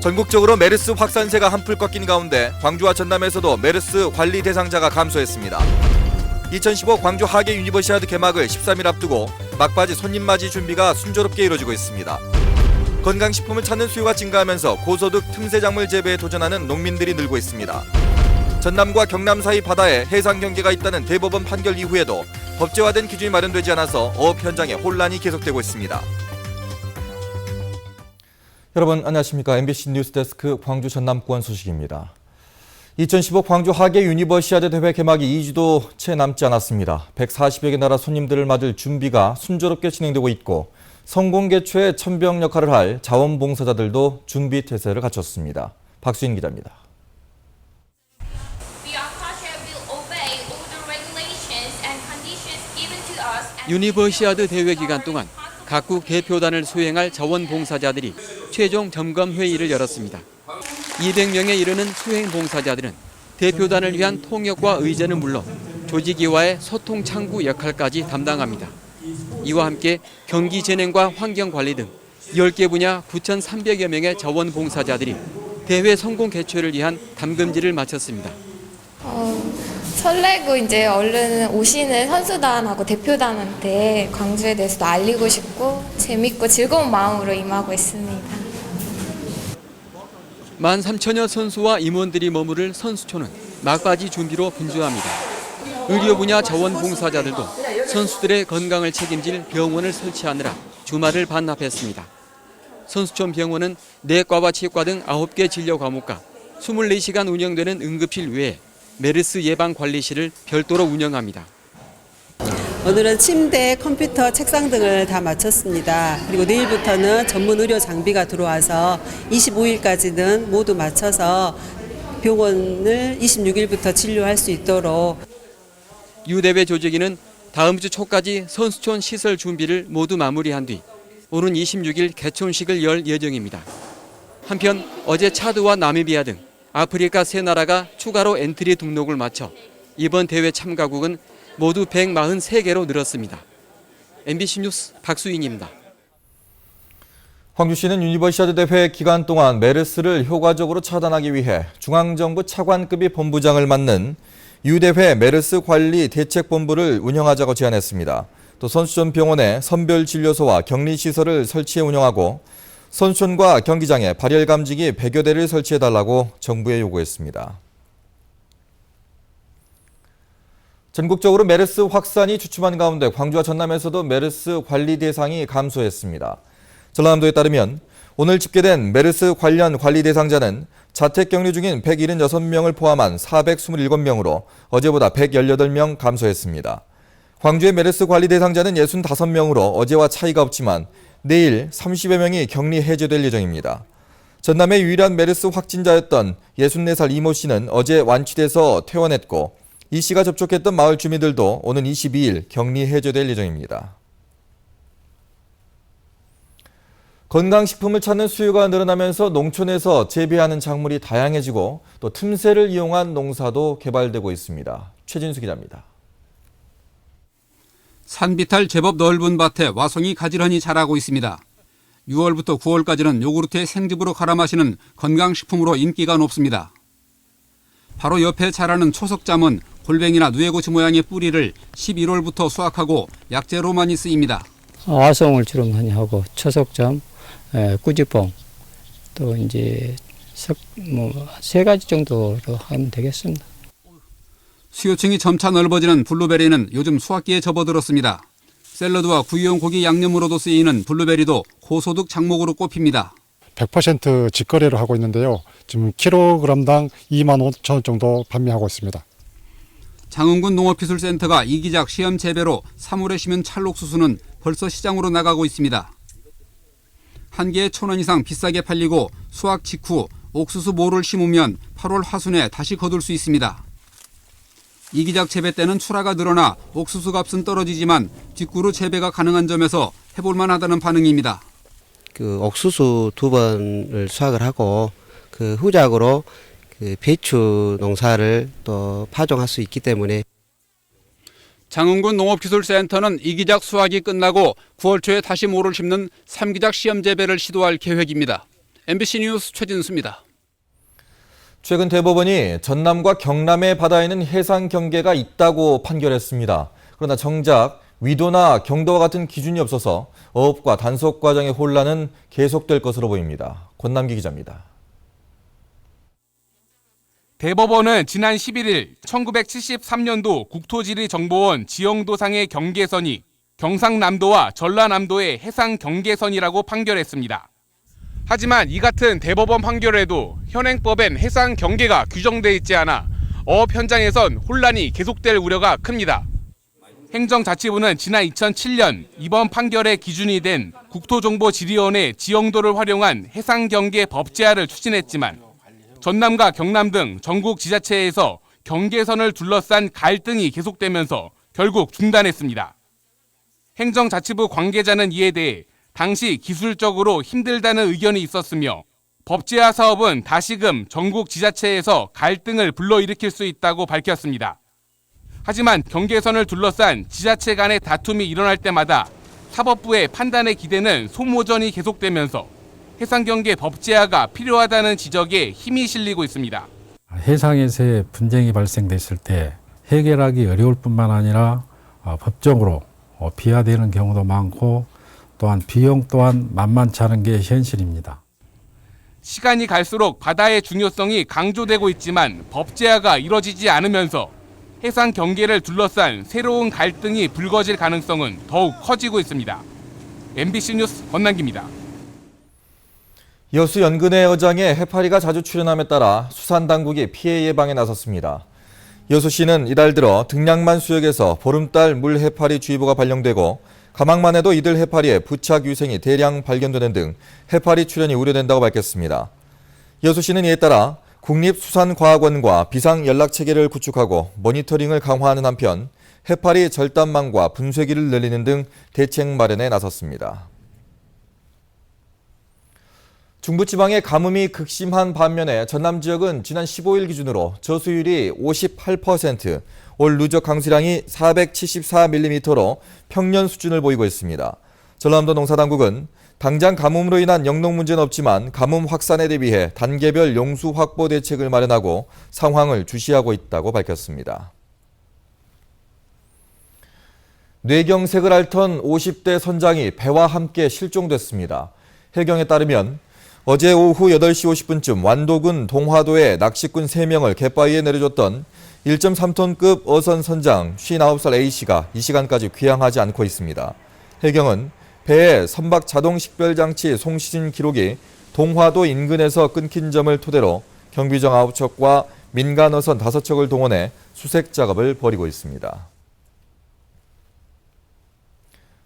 전국적으로 메르스 확산세가 한풀 꺾인 가운데 광주와 전남에서도 메르스 관리 대상자가 감소했습니다. 2015 광주 하계 유니버시아드 개막을 13일 앞두고 막바지 손님 맞이 준비가 순조롭게 이루어지고 있습니다. 건강식품을 찾는 수요가 증가하면서 고소득 틈새 작물 재배에 도전하는 농민들이 늘고 있습니다. 전남과 경남 사이 바다에 해상 경계가 있다는 대법원 판결 이후에도 법제화된 기준이 마련되지 않아서 어업 현장에 혼란이 계속되고 있습니다. 여러분 안녕하십니까 MBC 뉴스데스크 광주 전남권 소식입니다. 2015 광주 하계 유니버시아드 대회 개막이 2주도 채 남지 않았습니다. 140여 개 나라 손님들을 맞을 준비가 순조롭게 진행되고 있고 성공 개최에 천병 역할을 할 자원봉사자들도 준비 태세를 갖췄습니다. 박수인 기자입니다. We are cautious will obey all the regulations and conditions given to us. and 유니버시아드 대회 기간 동안 각국 대표단을 수행할 자원봉사자들이 최종 점검 회의를 열었습니다. 200명에 이르는 수행 봉사자들은 대표단을 위한 통역과 의제는 물론 조직이와의 소통 창구 역할까지 담당합니다. 이와 함께 경기 진행과 환경 관리 등 10개 분야 9,300여 명의 자원 봉사자들이 대회 성공 개최를 위한 담금질을 마쳤습니다. 어, 설레고 이제 얼른 오시는 선수단하고 대표단한테 광주에 대해서도 알리고 싶고 재밌고 즐거운 마음으로 임하고 있습니다. 1만 3천여 선수와 임원들이 머무를 선수촌은 막바지 준비로 분주합니다. 의료 분야 자원봉사자들도 선수들의 건강을 책임질 병원을 설치하느라 주말을 반납했습니다. 선수촌 병원은 내과와 치과 등 9개 진료 과목과 24시간 운영되는 응급실 외에 메르스 예방 관리실을 별도로 운영합니다. 오늘은 침대, 컴퓨터, 책상 등을 다 마쳤습니다. 그리고 내일부터는 전문 의료 장비가 들어와서 25일까지는 모두 마쳐서 병원을 26일부터 진료할 수 있도록 유대회 조직위는 다음 주 초까지 선수촌 시설 준비를 모두 마무리한 뒤 오는 26일 개촌식을 열 예정입니다. 한편 어제 차드와 나미비아 등 아프리카 세 나라가 추가로 엔트리 등록을 마쳐 이번 대회 참가국은 모두 143개로 늘었습니다. MBC 뉴스 박수인입니다. 광주시는 유니버시아드 대회 기간 동안 메르스를 효과적으로 차단하기 위해 중앙정부 차관급이 본부장을 맡는 유대회 메르스 관리 대책본부를 운영하자고 제안했습니다. 또 선수촌 병원에 선별 진료소와 격리 시설을 설치해 운영하고 선수촌과 경기장에 발열 감지기 100여 대를 설치해 달라고 정부에 요구했습니다. 전국적으로 메르스 확산이 주춤한 가운데 광주와 전남에서도 메르스 관리 대상이 감소했습니다. 전라남도에 따르면 오늘 집계된 메르스 관련 관리 대상자는 자택 격리 중인 176명을 포함한 427명으로 어제보다 118명 감소했습니다. 광주의 메르스 관리 대상자는 65명으로 어제와 차이가 없지만 내일 30여 명이 격리 해제될 예정입니다. 전남의 유일한 메르스 확진자였던 64살 이모 씨는 어제 완치돼서 퇴원했고 이 씨가 접촉했던 마을 주민들도 오는 22일 격리 해제될 예정입니다. 건강식품을 찾는 수요가 늘어나면서 농촌에서 재배하는 작물이 다양해지고 또 틈새를 이용한 농사도 개발되고 있습니다. 최진수 기자입니다. 산비탈 제법 넓은 밭에 와송이 가지런히 자라고 있습니다. 6월부터 9월까지는 요구르트에 생즙으로 갈아 마시는 건강식품으로 인기가 높습니다. 바로 옆에 자라는 초석잠은 골뱅이나 누에고치 모양의 뿌리를 11월부터 수확하고 약재로 많이 쓰입니다. 화성을 주로 많이 하고 초석점, 에, 꾸지뽕 또 이제 뭐세 가지 정도로 하면 되겠습니다. 수요층이 점차 넓어지는 블루베리는 요즘 수확기에 접어들었습니다. 샐러드와 구이용 고기 양념으로도 쓰이는 블루베리도 고소득 작목으로 꼽힙니다. 100% 직거래를 하고 있는데요. 지금 킬로그램당 2만 5천 원 정도 판매하고 있습니다. 장흥군 농업기술센터가 이기작 시험 재배로 3월에 심은 찰록수수는 벌써 시장으로 나가고 있습니다. 한 개에 천 원 이상 비싸게 팔리고 수확 직후 옥수수 모를 심으면 8월 하순에 다시 거둘 수 있습니다. 이기작 재배 때는 출하가 늘어나 옥수수 값은 떨어지지만 뒷구로 재배가 가능한 점에서 해볼만 하다는 반응입니다. 그 옥수수 두 번을 수확을 하고 그 후작으로 그 배추 농사를 또 파종할 수 있기 때문에 장흥군 농업기술센터는 이기작 수확이 끝나고 9월 초에 다시 모를 심는 삼기작 시험 재배를 시도할 계획입니다. MBC 뉴스 최진수입니다. 최근 대법원이 전남과 경남의 바다에는 해상 경계가 있다고 판결했습니다. 그러나 정작 위도나 경도와 같은 기준이 없어서 어업과 단속 과정의 혼란은 계속될 것으로 보입니다. 권남기 기자입니다. 대법원은 지난 11일 1973년도 국토지리정보원 지형도상의 경계선이 경상남도와 전라남도의 해상 경계선이라고 판결했습니다. 하지만 이 같은 대법원 판결에도 현행법엔 해상 경계가 규정돼 있지 않아 어업 현장에선 혼란이 계속될 우려가 큽니다. 행정자치부는 지난 2007년 이번 판결의 기준이 된 국토정보지리원의 지형도를 활용한 해상 경계 법제화를 추진했지만 전남과 경남 등 전국 지자체에서 경계선을 둘러싼 갈등이 계속되면서 결국 중단했습니다. 행정자치부 관계자는 이에 대해 당시 기술적으로 힘들다는 의견이 있었으며 법제화 사업은 다시금 전국 지자체에서 갈등을 불러일으킬 수 있다고 밝혔습니다. 하지만 경계선을 둘러싼 지자체 간의 다툼이 일어날 때마다 사법부의 판단의 기대는 소모전이 계속되면서 해상 경계 법제화가 필요하다는 지적에 힘이 실리고 있습니다. 해상에서의 분쟁이 발생됐을 때 해결하기 어려울 뿐만 아니라 어, 법적으로 어, 비하되는 경우도 많고 또한 비용 또한 만만치 않은 게 현실입니다. 시간이 갈수록 바다의 중요성이 강조되고 있지만 법제화가 이뤄지지 않으면서 해상 경계를 둘러싼 새로운 갈등이 불거질 가능성은 더욱 커지고 있습니다. MBC 뉴스 권남기입니다. 여수 연근해 어장에 해파리가 자주 출현함에 따라 수산 당국이 피해 예방에 나섰습니다. 여수시는 이달 들어 등량만 수역에서 보름달 물 해파리 주의보가 발령되고 가망만 해도 이들 해파리의 부착 유생이 대량 발견되는 등 해파리 출현이 우려된다고 밝혔습니다. 여수시는 이에 따라 국립수산과학원과 비상 연락 체계를 구축하고 모니터링을 강화하는 한편 해파리 절단망과 분쇄기를 늘리는 등 대책 마련에 나섰습니다. 중부지방의 가뭄이 극심한 반면에 전남 지역은 지난 15일 기준으로 저수율이 58%, 올 누적 강수량이 474mm로 평년 수준을 보이고 있습니다. 전남도 농사당국은 당장 가뭄으로 인한 영농 문제는 없지만 가뭄 확산에 대비해 단계별 용수 확보 대책을 마련하고 상황을 주시하고 있다고 밝혔습니다. 뇌경색을 앓던 50대 선장이 배와 함께 실종됐습니다. 해경에 따르면 어제 오후 8시 50분쯤 완도군 동화도에 낚시꾼 3명을 갯바위에 내려줬던 1.3톤급 어선 선장 59살 A씨가 이 시간까지 귀향하지 않고 있습니다. 해경은 배의 선박 자동 식별 장치 송시진 기록이 동화도 인근에서 끊긴 점을 토대로 경비정 9척과 민간 어선 5척을 동원해 수색 작업을 벌이고 있습니다.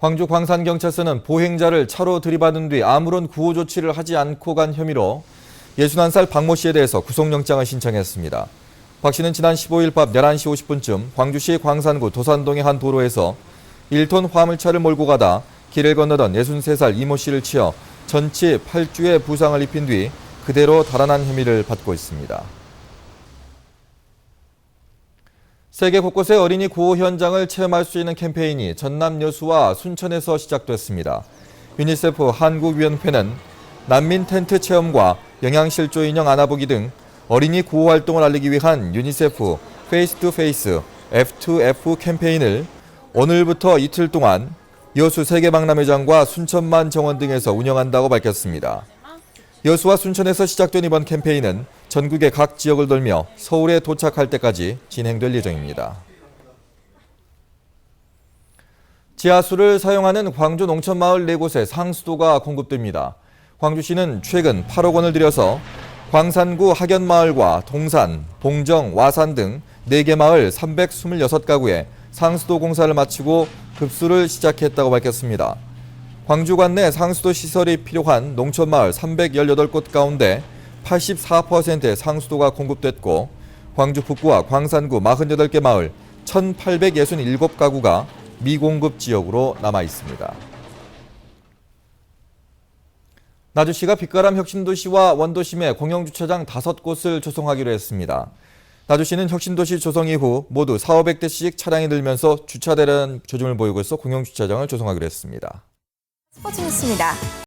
광주 광산경찰서는 보행자를 차로 들이받은 뒤 아무런 구호 조치를 하지 않고 간 혐의로 61살 박모 씨에 대해서 구속영장을 신청했습니다. 박 씨는 지난 15일 밤 11시 50분쯤 광주시 광산구 도산동의 한 도로에서 1톤 화물차를 몰고 가다 길을 건너던 63살 이모 씨를 치어 전치 8주의 부상을 입힌 뒤 그대로 달아난 혐의를 받고 있습니다. 세계 곳곳의 어린이 구호 현장을 체험할 수 있는 캠페인이 전남 여수와 순천에서 시작됐습니다. 유니세프 한국위원회는 난민 텐트 체험과 영양실조 인형 안아보기 등 어린이 구호 활동을 알리기 위한 유니세프 페이스 투 페이스 F2F 캠페인을 오늘부터 이틀 동안 여수 세계박람회장과 순천만 정원 등에서 운영한다고 밝혔습니다. 여수와 순천에서 시작된 이번 캠페인은 전국의 각 지역을 돌며 서울에 도착할 때까지 진행될 예정입니다. 지하수를 사용하는 광주 농촌마을 4곳에 상수도가 공급됩니다. 광주시는 최근 8억 원을 들여서 광산구 학연마을과 동산, 봉정, 와산 등 4개 마을 326가구에 상수도 공사를 마치고 급수를 시작했다고 밝혔습니다. 광주 관 내 상수도 시설이 필요한 농촌마을 318곳 가운데 84%의 상수도가 공급됐고 광주 북구와 광산구 48개 마을 1,867가구가 미공급 지역으로 남아 있습니다. 나주시가 빛가람 혁신도시와 원도심에 공영주차장 5곳을 조성하기로 했습니다. 나주시는 혁신도시 조성 이후 모두 4,500대씩 차량이 늘면서 주차대란 조짐을 보이고 있어 공영주차장을 조성하기로 했습니다. 스포츠 뉴스입니다.